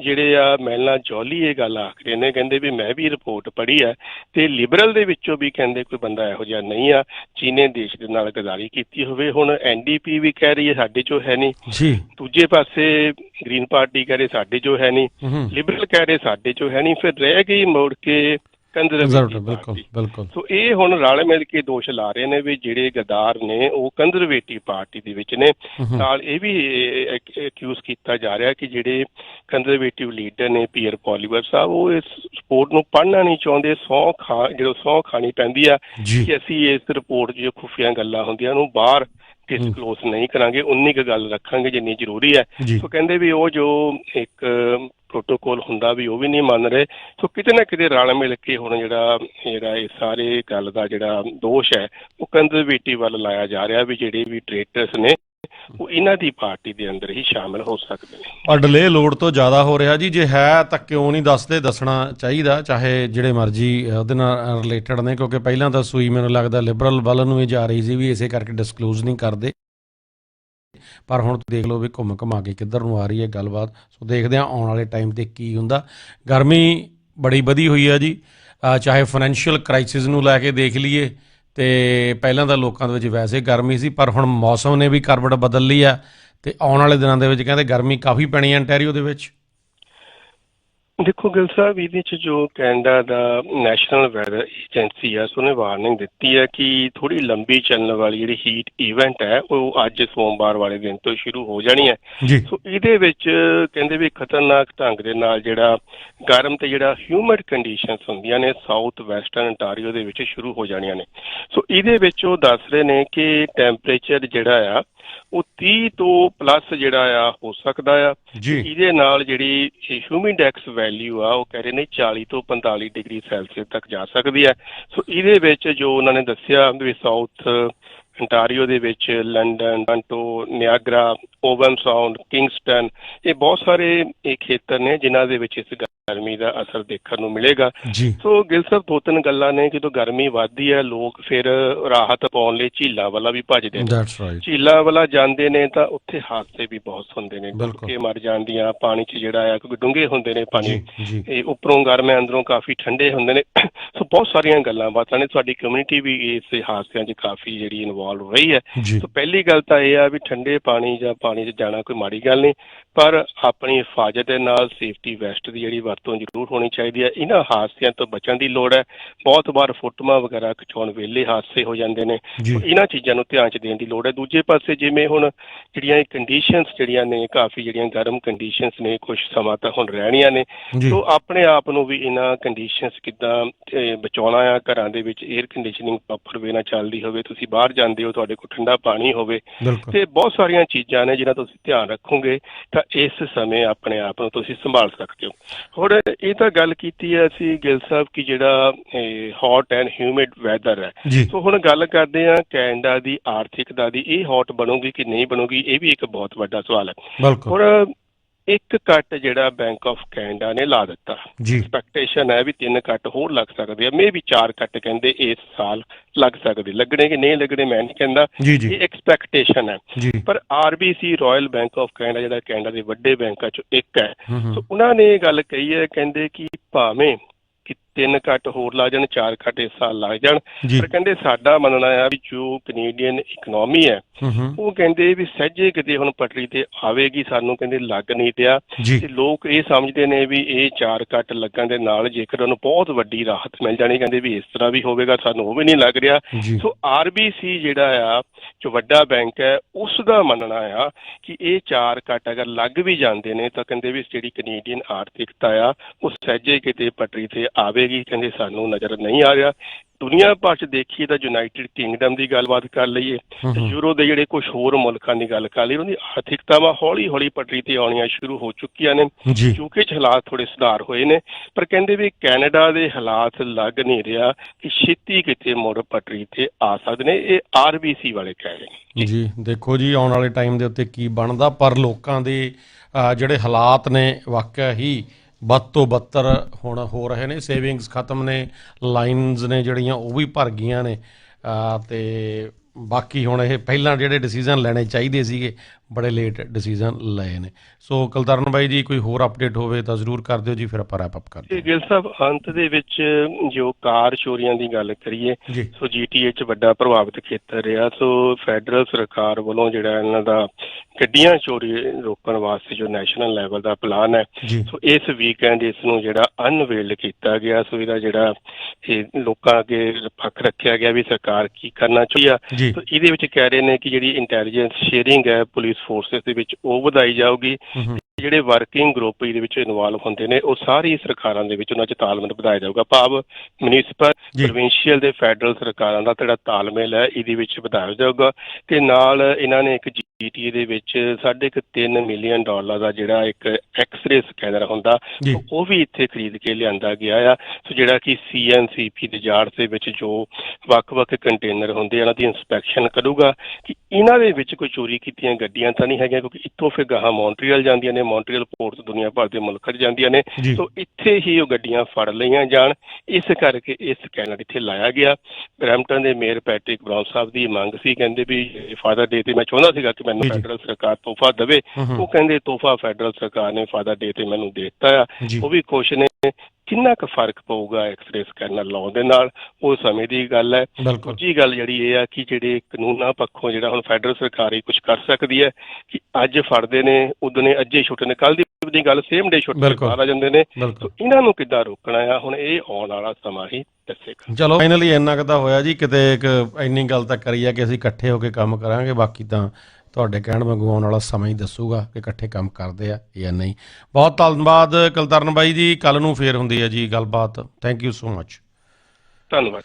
ਜਿਹੜੇ ਆ ਮੈਲਨਾ ਜੋਲੀ ਇਹ ਗੱਲ ਆਖ ਰਹੇ ਨੇ ਕਹਿੰਦੇ ਵੀ ਮੈਂ ਵੀ ਰਿਪੋਰਟ ਪੜ੍ਹੀ ਆ ਤੇ ਲਿਬਰਲ ਦੇ ਵਿੱਚੋਂ ਵੀ ਕਹਿੰਦੇ ਕੋਈ ਬੰਦਾ ਇਹੋ ਜਿਹਾ ਨਹੀਂ ਆ ਚੀਨੇ ਦੇਸ਼ ਦੇ ਨਾਲ ਗਦਾਰੀ ਕੀਤੀ ਹੋਵੇ। ਹੁਣ ਐਨਡੀਪੀ ਵੀ ਕਹਿ ਰਹੀ ਹੈ ਸਾਡੇ ਚੋਂ ਹੈ ਨਹੀਂ। ਜੀ। ਦੂਜੇ ਪਾਸੇ ਗ੍ਰੀਨ ਪਾਰਟੀ ਕਹਿ ਰਹੇ ਸਾਡੇ ਚੋਂ ਹੈ ਨਹੀਂ। ਲਿਬਰਲ ਕਹਿ ਰਹੇ ਸਾਡੇ ਚੋਂ ਹੈ ਨਹੀਂ। ਫਿਰ ਰਹਿ ਗਈ ਮੋੜ ਕੇ ਕੰਜ਼ਰਵੇਟਿਵ ਬਿਲਕੁਲ ਬਿਲਕੁਲ। ਸੋ ਇਹ ਹੁਣ ਰਲ ਮਿਲ ਕੇ ਦੋਸ਼ ਲਾ ਰਹੇ ਨੇ ਵੀ ਜਿਹੜੇ ਗਦਾਰ ਨੇ ਉਹ ਕੰਜ਼ਰਵੇਟਿਵ ਪਾਰਟੀ ਦੇ ਵਿੱਚ ਨੇ। ਨਾਲ ਇਹ ਵੀ ਅਕਿਊਜ਼ ਕੀਤਾ ਜਾ ਰਿਹਾ ਕਿ ਜਿਹੜੇ ਕੰਜ਼ਰਵੇਟਿਵ ਲੀਡਰ ਨੇ ਪੀਅਰ ਪੋਲੀਵਰ ਸਾਹਿਬ ਉਹ ਇਸ ਰਿਪੋਰਟ ਨੂੰ ਪੜ੍ਹਨਾ ਨਹੀਂ ਚਾਹੁੰਦੇ ਸੌ ਖਾ ਜਦੋਂ ਸੌ ਖਾਣੀ ਪੈਂਦੀ ਆ ਕਿ ਅਸੀਂ ਇਸ ਰਿਪੋਰਟ 'ਚ ਖੁਫੀਆ ਗੱਲਾਂ ਹੁੰਦੀਆਂ ਉਹਨੂੰ ਬਾਹਰ ਡਿਸਕਲੋਜ਼ ਨਹੀਂ ਕਰਾਂਗੇ ਉਨੀ ਕੁ ਗੱਲ ਰੱਖਾਂਗੇ ਜਿੰਨੀ ਜ਼ਰੂਰੀ ਹੈ। ਸੋ ਕਹਿੰਦੇ ਵੀ ਉਹ ਜੋ ਇੱਕ ਪ੍ਰੋਟੋਕੋਲ ਹੁੰਦਾ ਵੀ ਉਹ ਵੀ ਨਹੀਂ ਮੰਨ ਰਹੇ। ਸੋ ਕਿਤੇ ਨਾ ਕਿਤੇ ਰਲ ਮਿਲ ਕੇ ਹੁਣ ਜਿਹੜਾ ਜਿਹੜਾ ਇਹ ਸਾਰੇ ਗੱਲ ਦਾ ਜਿਹੜਾ ਦੋਸ਼ ਹੈ, ਉਹ ਕੰਜ਼ਰਵੇਟਿਵ ਵੱਲ ਲਾਇਆ ਜਾ ਰਿਹਾ ਵੀ ਜਿਹੜੇ ਵੀ ਟ੍ਰੇਟਰਸ ਨੇ, ਉਹ ਇਹਨਾਂ ਦੀ ਪਾਰਟੀ ਦੇ ਅੰਦਰ ਹੀ ਸ਼ਾਮਲ ਹੋ ਸਕਦੇ ਨੇ। ਔਰ ਡਿਲੇ ਲੋਡ ਤੋਂ ਜ਼ਿਆਦਾ ਹੋ ਰਿਹਾ ਜੀ। ਜੇ ਹੈ ਤਾਂ ਕਿਉਂ ਨਹੀਂ ਦੱਸਦੇ? ਦੱਸਣਾ ਚਾਹੀਦਾ, ਚਾਹੇ ਜਿਹੜੇ ਮਰਜ਼ੀ ਉਹਦੇ ਨਾਲ ਰਿਲੇਟਡ ਨੇ, ਕਿਉਂਕਿ ਪਹਿਲਾਂ ਤਾਂ ਸੂਈ ਮੈਨੂੰ ਲੱਗਦਾ ਲਿਬਰਲ ਵੱਲ ਨੂੰ ਹੀ ਜਾ ਰਹੀ ਸੀ ਵੀ ਇਸੇ ਕਰਕੇ ਡਿਸਕਲੋਜ਼ ਨਹੀਂ ਕਰਦੇ। ਪਰ ਹੁਣ ਦੇਖ ਲਓ ਵੀ ਘੁੰਮ ਘੁਮਾ ਕੇ ਕਿੱਧਰ ਨੂੰ ਆ ਰਹੀ ਹੈ ਗੱਲਬਾਤ। ਸੋ ਦੇਖਦੇ ਹਾਂ ਆਉਣ ਵਾਲੇ ਟਾਈਮ ਤੇ ਕੀ ਹੁੰਦਾ। ਗਰਮੀ ਬੜੀ ਵਧੀ ਹੋਈ ਹੈ ਜੀ। ਚਾਹੇ ਫਾਈਨੈਂਸ਼ੀਅਲ ਕ੍ਰਾਈਸਿਸ ਨੂੰ ਲੈ ਕੇ ਦੇਖ ਲਈਏ ਤੇ ਪਹਿਲਾਂ ਤਾਂ ਲੋਕਾਂ ਦੇ ਵਿੱਚ ਵੈਸੇ ਗਰਮੀ ਸੀ, ਪਰ ਹੁਣ ਮੌਸਮ ਨੇ ਵੀ ਕਰਵਟ ਬਦਲ ਲਈ ਆ ਤੇ ਆਉਣ ਵਾਲੇ ਦਿਨਾਂ ਦੇ ਵਿੱਚ ਕਹਿੰਦੇ ਗਰਮੀ ਕਾਫੀ ਪੈਣੀ ਹੈ ਅੰਟੈਰੀਓ ਦੇ ਵਿੱਚ। ਦੇਖੋ ਗਿਲ ਸਾਹਿਬ ਇਹਦੇ ਚ ਜੋ ਕੈਨੇਡਾ ਦਾ ਨੈਸ਼ਨਲ ਵੈਦਰ ਏਜੰਸੀ ਆ ਸੋ ਨੇ ਵਾਰਨਿੰਗ ਦਿੱਤੀ ਹੈ ਕਿ ਥੋੜੀ ਲੰਬੀ ਚੱਲਣ ਵਾਲੀ ਜਿਹੜੀ ਹੀਟ ਇਵੈਂਟ ਹੈ ਉਹ ਅੱਜ ਸੋਮਵਾਰ ਵਾਲੇ ਦਿਨ ਤੋਂ ਸ਼ੁਰੂ ਹੋ ਜਾਣੀ ਹੈ। ਸੋ ਇਹਦੇ ਵਿੱਚ ਕਹਿੰਦੇ ਵੀ ਖਤਰਨਾਕ ਢੰਗ ਦੇ ਨਾਲ ਜਿਹੜਾ ਗਰਮ ਤੇ ਜਿਹੜਾ ਹਿਊਮਿਡ ਕੰਡੀਸ਼ਨਸ ਹੁੰਦੀਆਂ ਨੇ ਸਾਊਥ ਵੈਸਟਰਨ ਅੰਟਾਰੀਓ ਦੇ ਵਿੱਚ ਸ਼ੁਰੂ ਹੋ ਜਾਣੀਆਂ ਨੇ। ਸੋ ਇਹਦੇ ਵਿੱਚ ਉਹ ਦੱਸ ਰਹੇ ਨੇ ਕਿ ਟੈਂਪਰੇਚਰ ਜਿਹੜਾ ਆ ਉਹ 30 ਤੋਂ ਪਲੱਸ ਜਿਹੜਾ ਆ ਹੋ ਸਕਦਾ ਆ। ਇਹਦੇ ਨਾਲ ਜਿਹੜੀ ਹਿਊਮਿਡੈਕਸ ਵੈਲਿਊ ਆ, ਉਹ ਕਹਿ ਰਹੇ ਨੇ 40 ਤੋਂ 45 ਡਿਗਰੀ ਸੈਲਸੀਅਸ ਤੱਕ ਜਾ ਸਕਦੀ ਹੈ। ਸੋ ਇਹਦੇ ਵਿੱਚ ਜੋ ਉਹਨਾਂ ਨੇ ਦੱਸਿਆ ਵੀ ਸਾਊਥ ਅੰਟਾਰੀਓ ਦੇ ਵਿੱਚ London Toronto Niagara Owen Sound Kingston ਇਹ ਬਹੁਤ ਸਾਰੇ ਇਹ ਖੇਤਰ ਨੇ ਜਿਨ੍ਹਾਂ ਦੇ ਵਿੱਚ ਇਸ ਗਰਮੀ ਦਾ ਅਸਰ ਦੇਖਣ ਨੂੰ ਮਿਲੇਗਾ। ਸੋ ਗਿਲ ਸਾਹਿਬ ਦੋ ਤਿੰਨ ਗੱਲਾਂ ਨੇ ਜਦੋਂ ਗਰਮੀ ਵੱਧਦੀ ਹੈ ਲੋਕ ਫਿਰ ਰਾਹਤ ਪਾਉਣ ਲਈ ਝੀਲਾਂ ਵੱਲ ਵੀ ਭੱਜਦੇ ਨੇ। ਝੀਲਾਂ ਵਾਲਾ ਜਾਂਦੇ ਨੇ ਤਾਂ ਉੱਥੇ ਹਾਦਸੇ ਵੀ ਬਹੁਤ ਹੁੰਦੇ ਨੇ। ਬਿਲਕੁਲ। ਕਿ ਮਰ ਜਾਂਦੀਆਂ ਪਾਣੀ 'ਚ ਜਿਹੜਾ ਆ ਕਿਉਂਕਿ ਡੂੰਘੇ ਹੁੰਦੇ ਨੇ ਪਾਣੀ। ਇਹ ਉੱਪਰੋਂ ਗਰਮ ਹੈ ਅੰਦਰੋਂ ਕਾਫੀ ਠੰਡੇ ਹੁੰਦੇ ਨੇ। ਸੋ ਬਹੁਤ ਸਾਰੀਆਂ ਗੱਲਾਂ ਬਾਤਾਂ ਨੇ। ਤੁਹਾਡੀ ਕਮਿਊਨਿਟੀ ਵੀ ਇਸ ਹਾਦਸਿਆਂ 'ਚ ਕਾਫੀ ਜਿਹੜੀ ਇਨਵੋਲਵ ਰਹੀ ਹੈ। ਸੋ ਪਹਿਲੀ ਗੱਲ ਤਾਂ ਇਹ ਆ ਵੀ ਠੰਡੇ ਪਾਣੀ ਜਾਂ ਪਾਣੀ 'ਚ ਜਾਣਾ ਕੋਈ ਮਾੜੀ ਗੱਲ ਨਹੀਂ। ਪਰ ਆਪਣੀ ਹਿਫਾਜ਼ਤ ਦੇ ਨਾਲ ਸੇਫਟੀ ਵੈਸਟ ਦੀ ਜਿਹੜੀ ਵਰਤੋਂ ਜ਼ਰੂਰ ਹੋਣੀ ਚਾਹੀਦੀ ਹੈ। ਇਹਨਾਂ ਹਾਦਸਿਆਂ ਤੋਂ ਬਚਣ ਦੀ ਲੋੜ ਹੈ। ਬਹੁਤ ਵਾਰ ਫੋਟੋਆਂ ਵਗੈਰਾ ਖਿਚਾਉਣ ਵੇਲੇ ਹਾਦਸੇ ਹੋ ਜਾਂਦੇ ਨੇ। ਇਹਨਾਂ ਚੀਜ਼ਾਂ ਨੂੰ ਧਿਆਨ 'ਚ ਦੇਣ ਦੀ ਲੋੜ ਹੈ। ਦੂਜੇ ਪਾਸੇ ਜਿਵੇਂ ਹੁਣ ਜਿਹੜੀਆਂ ਕੰਡੀਸ਼ਨਸ ਜਿਹੜੀਆਂ ਨੇ ਕਾਫੀ ਜਿਹੜੀਆਂ ਗਰਮ ਕੰਡੀਸ਼ਨਸ ਨੇ ਕੁਝ ਸਮਾਂ ਤਾਂ ਹੁਣ ਰਹਿਣੀਆਂ ਨੇ। ਸੋ ਆਪਣੇ ਆਪ ਨੂੰ ਵੀ ਇਹਨਾਂ ਕੰਡੀਸ਼ਨਸ ਕਿੱਦਾਂ ਬਚਾਉਣਾ ਆ ਘਰਾਂ ਦੇ ਵਿੱਚ 에ਅਰ ਕੰਡੀਸ਼ਨਿੰਗ ਪ੍ਰੋਪਰ ਵੇ ਨਾਲ ਚੱਲਦੀ ਹੋਵੇ ਤੁਸੀਂ ਬਾਹਰ ਜਾਂਦੇ ਹੋ ਤੁਹਾਡੇ ਕੋਲ ਠੰਡਾ ਪਾਣੀ ਹੋਵੇ ਤੇ ਬਹੁਤ ਸਾਰੀਆਂ ਚੀਜ਼ਾਂ ਨੇ ਜਿਹਨਾਂ ਤੁਸੀਂ ਧਿਆਨ ਰੱਖੋਗੇ। ਤਾਂ ਇਸ ਸਮੇਂ ਆਪਣੇ ਆਪ ਨੂੰ ਤੁਸੀਂ ਸੰਭਾਲ ਸਕਦੇ ਹੋ। ਹੁਣ ਇਹ ਤਾਂ ਗੱਲ ਕੀਤੀ ਹੈ ਅਸੀਂ ਗਿਲ ਸਾਹਿਬ ਕਿ ਜਿਹੜਾ ਹੌਟ ਐਂਡ ਹਿਊਮਿਡ ਵੈਦਰ ਹੈ। ਸੋ ਹੁਣ ਗੱਲ ਕਰਦੇ ਆ ਕੈਨੇਡਾ ਦੀ ਆਰਥਿਕਤਾ ਦੀ। ਇਹ ਹੌਟ ਬਣੂਗੀ ਕਿ ਨਹੀਂ ਬਣੂਗੀ ਇਹ ਵੀ ਇੱਕ ਬਹੁਤ ਵੱਡਾ ਸਵਾਲ ਹੈ। ਹੁਣ ਇੱਕ ਕੱਟ ਜਿਹੜਾ ਬੈਂਕ ਆਫ ਕੈਨੇਡਾ ਨੇ ਲਾ ਦਿੱਤਾ। ਜੀ। ਐਕਸਪੈਕਟੇਸ਼ਨ ਹੈ ਵੀ ਤਿੰਨ ਕੱਟ ਹੋਰ ਲੱਗ ਸਕਦੇ ਆ। ਮੇ ਵੀ ਚਾਰ ਕੱਟ ਕਹਿੰਦੇ ਇਸ ਸਾਲ ਲੱਗ ਸਕਦੇ। ਲੱਗਣੇ ਕਿ ਨਹੀਂ ਲੱਗਣੇ ਮੈਂ ਨਹੀਂ ਕਹਿੰਦਾ। ਇਹ ਐਕਸਪੈਕਟੇਸ਼ਨ ਹੈ। ਪਰ RBC Royal Bank of Canada ਜਿਹੜਾ ਕੈਨੇਡਾ ਦੇ ਵੱਡੇ ਬੈਂਕਾਂ ਚੋਂ ਇੱਕ ਹੈ। ਸੋ ਉਹਨਾਂ ਨੇ ਇਹ ਗੱਲ ਕਹੀ ਹੈ ਕਹਿੰਦੇ ਕਿ ਭਾਵੇਂ ਕਿ ਤਿੰਨ ਕੱਟ ਹੋਰ ਲੱਗ ਜਾਣ ਚਾਰ ਕੱਟ ਇਸ ਸਾਲ ਲੱਗ ਜਾਣ। ਪਰ ਕਹਿੰਦੇ ਸਾਡਾ ਮੰਨਣਾ ਆ ਵੀ ਜੋ ਕੈਨੇਡੀਅਨ ਇਕਨੋਮੀ ਹੈ ਉਹ ਕਹਿੰਦੇ ਵੀ ਸਹਿਜੇ ਕਿਤੇ ਹੁਣ ਪਟੜੀ ਤੇ ਆਵੇਗੀ ਸਾਨੂੰ ਕਹਿੰਦੇ ਲੱਗ ਨਹੀਂ ਪਿਆ ਤੇ ਲੋਕ ਇਹ ਸਮਝਦੇ ਨੇ ਵੀ ਇਹ ਚਾਰ ਕੱਟ ਲੱਗਣ ਦੇ ਨਾਲ ਜੇਕਰ ਉਹਨੂੰ ਬਹੁਤ ਵੱਡੀ ਰਾਹਤ ਮਿਲ ਜਾਣੀ ਕਹਿੰਦੇ ਵੀ ਇਸ ਤਰ੍ਹਾਂ ਵੀ ਹੋਵੇਗਾ ਸਾਨੂੰ ਉਹ ਵੀ ਨਹੀਂ ਲੱਗ ਰਿਹਾ। ਸੋ ਆਰਬੀਸੀ ਜਿਹੜਾ ਆ ਜੋ ਵੱਡਾ ਬੈਂਕ ਹੈ ਉਸ ਦਾ ਮੰਨਣਾ ਆ ਕਿ ਇਹ ਚਾਰ ਕੱਟ ਅਗਰ ਲੱਗ ਵੀ ਜਾਂਦੇ ਨੇ ਤਾਂ ਕਹਿੰਦੇ ਵੀ ਜਿਹੜੀ ਕੈਨੇਡੀਅਨ ਆਰਥਿਕਤਾ ਆ ਉਹ ਸਹਿਜੇ ਕਿਤੇ ਪਟੜੀ ਤੇ ਆਵੇਗੀ ਕਹਿੰਦੇ ਸਾਨੂੰ ਨਜ਼ਰ ਨਹੀਂ ਆ ਰਿਹਾ। ਦੁਨੀਆ ਭਰ ਚ ਦੇਖੀਏ ਤਾਂ ਯੂਨਾਈਟਿਡ ਕਿੰਗਡਮ ਦੀ ਗੱਲਬਾਤ ਕਰ ਲਈਏ ਤੇ ਯੂਰੋ ਦੇ ਜਿਹੜੇ ਕੁਝ ਹੋਰ ਮੁਲਕਾਂ ਦੀ ਗੱਲ ਕਰ ਲਈ ਉਹਨਾਂ ਦੀ ਆਰਥਿਕਤਾਵਾਂ ਹੌਲੀ ਹੌਲੀ ਪਟੜੀ ਤੇ ਆਉਣੀਆਂ ਸ਼ੁਰੂ ਹੋ ਚੁੱਕੀਆਂ ਨੇ। ਯੂਕੇ ਚ ਹਾਲਾਤ ਥੋੜੇ ਸੁਧਾਰ ਹੋਏ ਨੇ। ਪਰ ਕਹਿੰਦੇ ਵੀ ਕੈਨੇਡਾ ਦੇ ਹਾਲਾਤ ਲੱਗ ਨਹੀਂ ਰਿਹਾ ਕਿ ਛੇਤੀ ਕਿਤੇ ਮੁੜ ਪਟੜੀ ਤੇ ਆ ਸਕਦੇ ਨੇ। ਇਹ ਆਰਬੀਸੀ ਵਾਲੇ ਕਹਿ ਰਹੇ ਨੇ। ਜੀ ਦੇਖੋ ਜੀ ਆਉਣ ਵਾਲੇ ਟਾਈਮ ਦੇ ਉੱਤੇ ਕੀ ਬਣਦਾ? ਪਰ ਲੋਕਾਂ ਦੇ ਜਿਹੜੇ ਹਾਲਾਤ ਨੇ ਵਾਕਿਆ ਹੀ ਵੱਧ ਤੋਂ ਬੱਤਰ ਹੁਣ ਹੋ ਰਹੇ ਨੇ ਸੇਵਿੰਗਸ ਖਤਮ ਨੇ ਲਾਈਨਸ ਨੇ ਜਿਹੜੀਆਂ ਉਹ ਵੀ ਭਰ ਗਈਆਂ ਨੇ ਤੇ ਬਾਕੀ ਹੁਣ ਇਹ ਪਹਿਲਾਂ ਜਿਹੜੇ ਡਿਸੀਜਨ ਲੈਣੇ ਚਾਹੀਦੇ ਸੀਗੇ ਬੜੇ ਲੇਟ ਡਿਸੀਜਨ ਲਏ ਨੇ। ਸੋ ਕੁਲਤਰਨ ਬਾਈ ਜੀ ਕੋਈ ਹੋਰ ਅਪਡੇਟ ਹੋਵੇ ਤਾਂ ਜ਼ਰੂਰ ਕਰ ਦਿਓ ਜੀ ਫਿਰ ਆਪਾਂ ਰੈਪ ਅਪ ਕਰਦੇ ਤੇ ਗਿਲ ਸਾਹਿਬ ਅੰਤ ਦੇ ਵਿੱਚ ਜੋ ਕਾਰ ਚੋਰੀਆਂ ਦੀ ਗੱਲ ਕਰੀਏ ਹਾਂ ਸੋ ਜੀਟੀਏ ਚ ਵੱਡਾ ਪ੍ਰਭਾਵਿਤ ਖੇਤਰ ਰਿਹਾ ਸੋ ਫੈਡਰਲ ਸਰਕਾਰ ਵੱਲੋਂ ਜਿਹੜਾ ਇਹਨਾਂ ਦਾ ਗੱਡੀਆਂ ਚੋਰੀ ਰੋਕਣ ਵਾਸਤੇ ਜੋ ਨੈਸ਼ਨਲ ਲੈਵਲ ਦਾ ਪਲਾਨ ਹੈ ਸੋ ਇਸ ਵੀਕਐਂਡ ਇਸ ਨੂੰ ਜਿਹੜਾ ਅਨਵੇਲਡ ਕੀਤਾ ਗਿਆ ਸੋ ਇਹਦਾ ਜਿਹੜਾ ਇਹ ਲੋਕਾਂ ਅੱਗੇ ਪੱਖ ਰੱਖਿਆ ਗਿਆ ਵੀ ਸਰਕਾਰ ਕੀ ਕਰਨਾ ਚਾਹੀਦੀ ਆ। ਸੋ ਇਹਦੇ ਵਿੱਚ ਕਹਿ ਰਹੇ ਨੇ ਕਿ ਜਿਹੜੀ ਇੰਟੈਲੀਜੈਂਸ ਸ਼ੇਅਰਿੰਗ ਹੈ ਪੁਲਿਸ ਫੋਰਸਸ ਦੇ ਵਿੱਚ ਉਹ ਵਧਾਈ ਜਾਊਗੀ। ਜਿਹੜੇ ਵਰਕਿੰਗ ਗਰੁੱਪ ਇਹਦੇ ਵਿੱਚ ਇਨਵੋਲਵ ਹੁੰਦੇ ਨੇ ਉਹ ਸਾਰੀ ਸਰਕਾਰਾਂ ਦੇ ਵਿੱਚ ਉਹਨਾਂ 'ਚ ਤਾਲਮੇਲ ਵਧਾਇਆ ਜਾਊਗਾ। ਭਾਵ ਮਿਊਨਿਸਪਲ। ਪ੍ਰੋਵਿੰਸ਼ੀਅਲ ਦੇ ਫੈਡਰਲ ਸਰਕਾਰਾਂ ਦਾ ਜਿਹੜਾ ਤਾਲਮੇਲ ਹੈ ਇਹਦੇ ਵਿੱਚ ਵਧਾਇਆ ਜਾਊਗਾ ਤੇ ਨਾਲ ਇਹਨਾਂ ਨੇ ਇੱਕ ਜੀਟੀਏ ਦੇ ਵਿੱਚ 3.5 ਮਿਲੀਅਨ ਡਾਲਰ ਦਾ ਜਿਹੜਾ ਇੱਕ ਐਕਸ-ਰੇ ਸਕੈਨਰ ਹੁੰਦਾ ਉਹ ਵੀ ਇੱਥੇ ਖਰੀਦ ਕੇ ਲਿਆਂਦਾ ਗਿਆ ਆ। ਸੋ ਜਿਹੜਾ ਕਿ ਸੀਐਨਸੀਪੀ ਦੇ ਜਾੜ ਦੇ ਵਿੱਚ ਜੋ ਵੱਖ-ਵੱਖ ਕੰਟੇਨਰ ਹੁੰਦੇ ਆ ਉਹਨਾਂ ਦੀ ਇਨਸਪੈਕਸ਼ਨ ਕਰੂਗਾ ਕਿ ਇਹਨਾਂ ਦੇ ਵਿੱਚ ਕੋਈ ਚੋਰੀ ਕੀਤੀਆਂ ਗੱਡੀਆਂ ਤਾਂ ਨਹੀਂ ਹੈਗੀਆਂ ਕਿਉਂਕਿ ਇੱਥੋਂ ਫਿਰ ਗਾਹਾਂ ਮੌਂਟਰੀਅਲ ਜਾਂਦੀਆਂ ਨੇ ਮੌਂਟਰੀਅਲ ਪੋਰਟ ਦੁਨੀਆ ਭਰ ਦੇ ਮੁਲਕਾਂ 'ਚ ਜਾਂਦੀਆਂ ਨੇ। ਸੋ ਇੱਥੇ ਹੀ ਉਹ ਗੱਡੀਆਂ ਫੜ ਲਈਆਂ ਜਾਣ। ਇਸ ਕਰਕੇ ਇਹ ਸਕੈਨਰ ਇੱਥੇ ਲਾਇਆ ਗਿਆ। ਬਰੈਂਪਟਨ ਦੇ ਮੇਅਰ ਪੈਟ੍ਰਿਕ ਬਰਾਊਨ ਸਾਹਿਬ ਦੀ ਮੰਗ ਸੀ। ਕਹਿੰਦੇ ਵੀ ਫਾਦਰ ਡੇ ਤੇ ਮੈਂ ਚਾਹੁੰਦਾ ਸੀਗਾ ਕਿ ਮੈਨੂੰ। ਫੈਡਰਲ ਸਰਕਾਰ ਤੋਹਫਾ ਦੇਵੇ। ਉਹ ਕਹਿੰਦੇ ਤੋਹਫਾ ਫੈਡਰਲ ਸਰਕਾਰ ਨੇ ਫਾਦਰ ਡੇ ਤੇ ਮੈਨੂੰ ਦੇ ਦਿੱਤਾ ਆ। ਉਹ ਵੀ ਖੁਸ਼ ਨੇ। ਕਿੰਨਾ ਕੁ ਫ਼ਰਕ ਪਊਗਾ ਐਕਸ-ਰੇ ਸਕੈਨਰ ਲਾਉਣ ਦੇ ਨਾਲ? ਉਹ ਸਮੇਂ ਦੀ ਗੱਲ ਹੈ। ਦੂਜੀ ਗੱਲ ਜਿਹੜੀ ਇਹ ਆ ਕਿ ਜਿਹੜੇ ਕਾਨੂੰਨਾਂ ਪੱਖੋਂ ਜਿਹੜਾ ਹੁਣ ਫੈਡਰਲ ਸਰਕਾਰ ਹੀ ਕੁਝ ਕਰ ਸਕਦੀ ਹੈ ਕਿ ਅੱਜ ਫੜਦੇ ਨੇ ਉਦੋਂ ਨੇ ਅੱਜੇ ਛੁੱਟ ਨੇ ਕੱਲ ਦੀ ਦੀ ਗੱਲ ਸੇਮ ਡੇ ਛੁੱਟ। ਬਾਹਰ ਆ ਜਾਂਦੇ ਨੇ। ਇਹਨਾਂ ਨੂੰ ਕਿੱਦਾਂ ਰੋਕਣਾ ਆ? ਹੁਣ ਇਹ ਆਉਣ ਵਾਲਾ ਸਮਾਂ ਹੀ ਦੱਸੇਗਾ। ਚਲੋ ਫਾਈਨਲੀ ਇੰਨਾ ਕੁ ਤਾਂ ਹੋਇਆ ਜੀ ਕਿਤੇ ਇੱਕ ਇੰਨੀ ਗੱਲ ਤਾਂ ਕਰੀ ਆ ਕਿ ਅਸੀਂ ਇਕੱਠੇ ਹੋ ਕੇ ਕੰਮ ਕਰਾਂਗੇ ਬਾਕੀ ਤਾਂ ਤੁਹਾਡੇ ਕਹਿਣ ਵਾਂਗੂ ਆਉਣ ਵਾਲਾ ਸਮਾਂ ਹੀ ਦੱਸੂਗਾ ਕਿ ਇਕੱਠੇ ਕੰਮ ਕਰਦੇ ਆ ਜਾਂ ਨਹੀਂ। ਬਹੁਤ ਧੰਨਵਾਦ ਕੁਲਤਰਨ ਬਾਈ ਜੀ ਕੱਲ ਨੂੰ ਫੇਰ ਹੁੰਦੀ ਹੈ ਜੀ ਗੱਲਬਾਤ। ਥੈਂਕ ਯੂ ਸੋ ਮੱਚ ਧੰਨਵਾਦ।